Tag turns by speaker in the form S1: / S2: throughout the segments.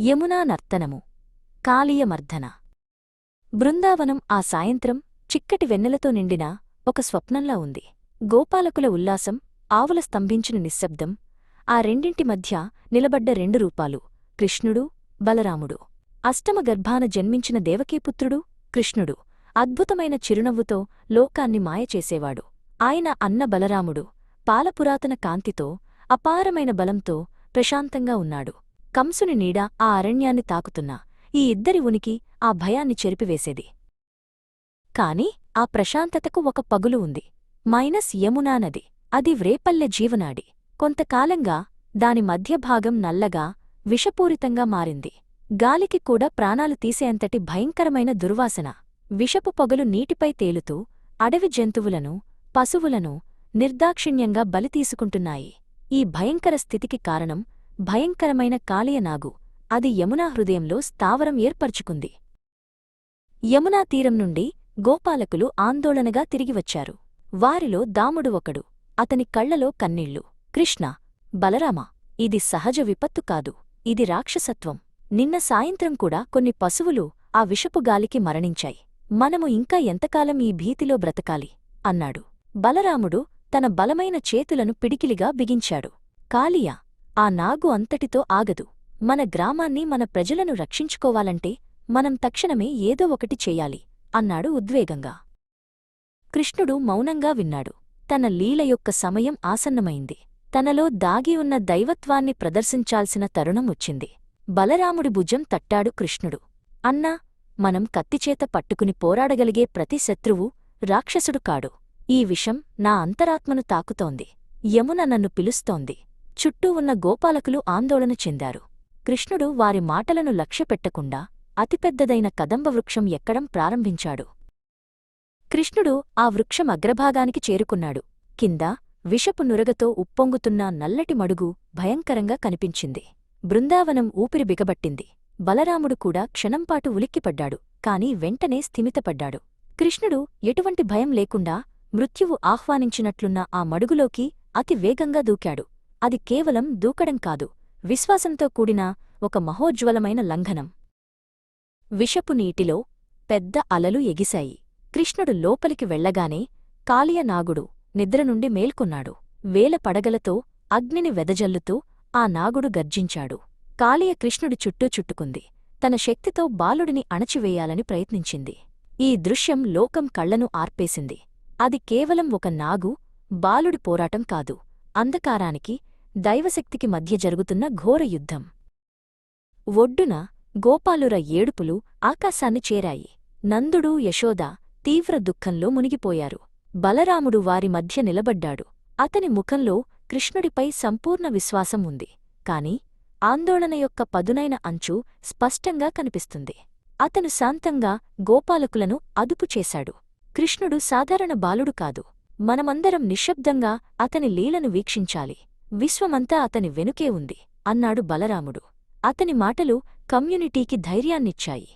S1: యమునా నర్తనము కాళీయమర్ధన. బృందావనం ఆ సాయంత్రం చిక్కటి వెన్నెలతో నిండిన ఒక స్వప్నంలా ఉంది. గోపాలకుల ఉల్లాసం ఆవుల స్తంభించిన నిశ్శబ్దం ఆ రెండింటి మధ్య నిలబడ్డ రెండు రూపాలు కృష్ణుడు బలరాముడు. అష్టమ గర్భాన జన్మించిన దేవకీపుత్రుడు కృష్ణుడు. అద్భుతమైన చిరునవ్వుతో లోకాన్ని మాయచేసేవాడు ఆయన అన్న బలరాముడు పాలపురాతన కాంతితో అపారమైన బలంతో ప్రశాంతంగా ఉన్నాడు. కంసుని నీడ ఆ అరణ్యాన్ని తాకుతున్నా ఈ ఇద్దరి ఉనికి ఆ భయాన్ని చెరిపివేసేది. కాని ఆ ప్రశాంతతకు ఒక పగులు ఉంది. మైనస్ యమునానది అది వ్రేపల్లె జీవనాడి. కొంతకాలంగా దాని మధ్యభాగం నల్లగా విషపూరితంగా మారింది. గాలికి కూడా ప్రాణాలు తీసేంతటి భయంకరమైన దుర్వాసన. విషపు పొగలు నీటిపై తేలుతూ అడవి జంతువులను పశువులను నిర్దాక్షిణ్యంగా బలితీసుకుంటున్నాయి ఈ భయంకర స్థితికి కారణం భయంకరమైన కాళీయనాగు అది యమునా హృదయంలో స్థావరం ఏర్పరుచుకుంది. యమునా తీరం నుండి గోపాలకులు ఆందోళనగా తిరిగివచ్చారు వారిలో దాముడు ఒకడు. అతని కళ్ళలో కన్నీళ్ళు. కృష్ణ బలరామ ఇది సహజ విపత్తు కాదు. ఇది రాక్షసత్వం. నిన్న సాయంత్రం కూడా కొన్ని పశువులు ఆ విషపు గాలికి మరణించాయి. మనము ఇంకా ఎంతకాలం ఈ భీతిలో బ్రతకాలి? అన్నాడు. బలరాముడు తన బలమైన చేతులను పిడికిలిగా బిగించాడు. కాలియా ఆ నాగు అంతటితో ఆగదు. మన గ్రామాన్ని మన ప్రజలను రక్షించుకోవాలంటే మనం తక్షణమే ఏదో ఒకటి చేయాలి అన్నాడు ఉద్వేగంగా. కృష్ణుడు మౌనంగా విన్నాడు. తన లీల యొక్క సమయం ఆసన్నమైంది. తనలో దాగి ఉన్న దైవత్వాన్ని ప్రదర్శించాల్సిన తరుణం వచ్చింది. బలరాముడి భుజం తట్టాడు కృష్ణుడు. అన్నా మనం కత్తిచేత పట్టుకుని పోరాడగలిగే ప్రతి శత్రువు రాక్షసుడు కాడు. ఈ విషం నా అంతరాత్మను తాకుతోంది. యమున నన్ను పిలుస్తోంది. చుట్టూ ఉన్న గోపాలకులు ఆందోళన చెందారు. కృష్ణుడు వారి మాటలను లక్ష్యపెట్టకుండా అతిపెద్దదైన కదంబవృక్షం ఎక్కడం ప్రారంభించాడు. కృష్ణుడు ఆ వృక్షం అగ్రభాగానికి చేరుకున్నాడు. కింద విషపు నురగతో ఉప్పొంగుతున్న నల్లటి మడుగు భయంకరంగా కనిపించింది. బృందావనం ఊపిరి బిగబట్టింది. బలరాముడు కూడా క్షణంపాటు ఉలిక్కిపడ్డాడు కాని వెంటనే స్థిమితపడ్డాడు. కృష్ణుడు ఎటువంటి భయం లేకుండా మృత్యువు ఆహ్వానించినట్లున్న ఆ మడుగులోకి అతి వేగంగా దూకాడు. అది కేవలం దూకడం కాదు విశ్వాసంతో కూడిన ఒక మహోజ్వలమైన లంఘనం. విషపు నీటిలో పెద్ద అలలు ఎగిశాయి. కృష్ణుడు లోపలికి వెళ్ళగానే కాళీయనాగుడు నిద్రనుండి మేల్కొన్నాడు. వేల పడగలతో అగ్నిని వెదజల్లుతూ ఆ నాగుడు గర్జించాడు. కాళీయ కృష్ణుడి చుట్టూ చుట్టుకుంది. తన శక్తితో బాలుడిని అణచివేయాలని ప్రయత్నించింది. ఈ దృశ్యం లోకం కళ్ళను ఆర్పేసింది. అది కేవలం ఒక నాగు బాలుడి పోరాటం కాదు. అంధకారానికి దైవశక్తికి మధ్య జరుగుతున్న ఘోర యుద్ధం. ఒడ్డున గోపాలుర ఏడుపులు ఆకాశాన్ని చేరాయి. నందుడు యశోద తీవ్ర దుఃఖంలో మునిగిపోయారు. బలరాముడు వారి మధ్య నిలబడ్డాడు. అతని ముఖంలో కృష్ణుడిపై సంపూర్ణ విశ్వాసం ఉంది. కాని ఆందోళన యొక్క పదునైన అంచు స్పష్టంగా కనిపిస్తుంది. అతను శాంతంగా గోపాలకులను అదుపు చేశాడు. కృష్ణుడు సాధారణ బాలుడు కాదు. మనమందరం నిశ్శబ్దంగా అతని లీలను వీక్షించాలి. విశ్వమంతా అతని వెనుకే ఉంది అన్నాడు బలరాముడు. అతని మాటలు కమ్యూనిటీకి ధైర్యాన్నిచ్చాయి.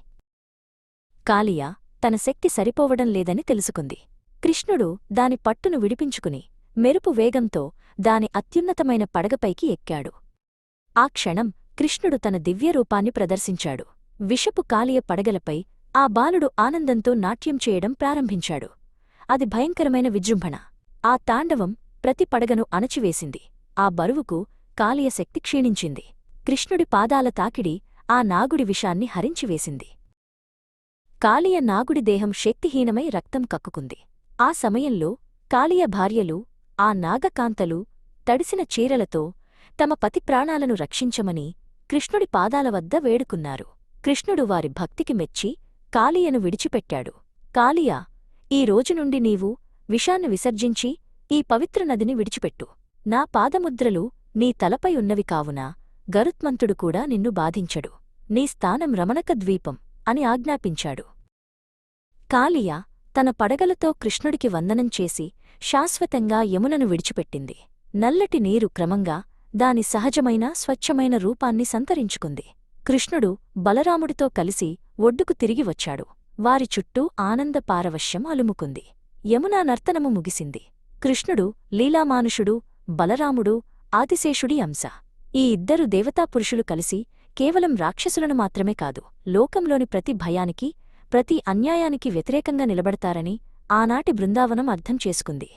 S1: కాలియా తన శక్తి సరిపోవడం లేదని తెలుసుకుంది. కృష్ణుడు దాని పట్టును విడిపించుకుని మెరుపు వేగంతో దాని అత్యున్నతమైన పడగపైకి ఎక్కాడు. ఆ క్షణం కృష్ణుడు తన దివ్యరూపాన్ని ప్రదర్శించాడు. విషపు కాలియ పడగలపై ఆ బాలుడు ఆనందంతో నాట్యం చేయడం ప్రారంభించాడు. అది భయంకరమైన విజృంభణ. ఆ తాండవం ప్రతి పడగను అణచివేసింది. ఆ బరువుకు కాలియశక్తి క్షీణించింది. కృష్ణుడి పాదాల తాకిడి ఆ నాగుడి విషాన్ని హరించివేసింది కాలియ నాగుడి దేహం శక్తిహీనమై రక్తం కక్కుకుంది. ఆ సమయంలో కాలియ భార్యలు ఆ నాగకాంతలు తడిసిన చీరలతో తమ పతి ప్రాణాలను రక్షించమని కృష్ణుడి పాదాల వద్ద వేడుకున్నారు. కృష్ణుడు వారి భక్తికి మెచ్చి కాలియను విడిచిపెట్టాడు. కాళియా ఈ రోజు నుండి నీవు విషాన్ని విసర్జించి ఈ పవిత్ర నదిని విడిచిపెట్టు. నా పాదముద్రలు నీ తలపై ఉన్నవి కావున గరుత్మంతుడు కూడా నిన్ను బాధించడు. నీ స్థానం రమణక ద్వీపం అని ఆజ్ఞాపించాడు. కాళియ తన పడగలతో కృష్ణుడికి వందనం చేసి శాశ్వతంగా యమునను విడిచిపెట్టింది. నల్లటి నీరు క్రమంగా దాని సహజమైన స్వచ్ఛమైన రూపాన్ని సంతరించుకుంది. కృష్ణుడు బలరాముడితో కలిసి ఒడ్డుకు తిరిగి వచ్చాడు. వారి చుట్టూ ఆనంద పారవశ్యం అలుముకుంది. యమునా నర్తనము ముగిసింది. కృష్ణుడు లీలామానుషుడు బలరాముడు ఆదిశేషుడి అంశ. ఈ ఇద్దరు దేవతాపురుషులు కలిసి కేవలం రాక్షసులను మాత్రమే కాదు లోకంలోని ప్రతి భయానికి ప్రతి అన్యాయానికి వ్యతిరేకంగా నిలబడతారని ఆనాటి బృందావనం అర్థం చేసుకుంది.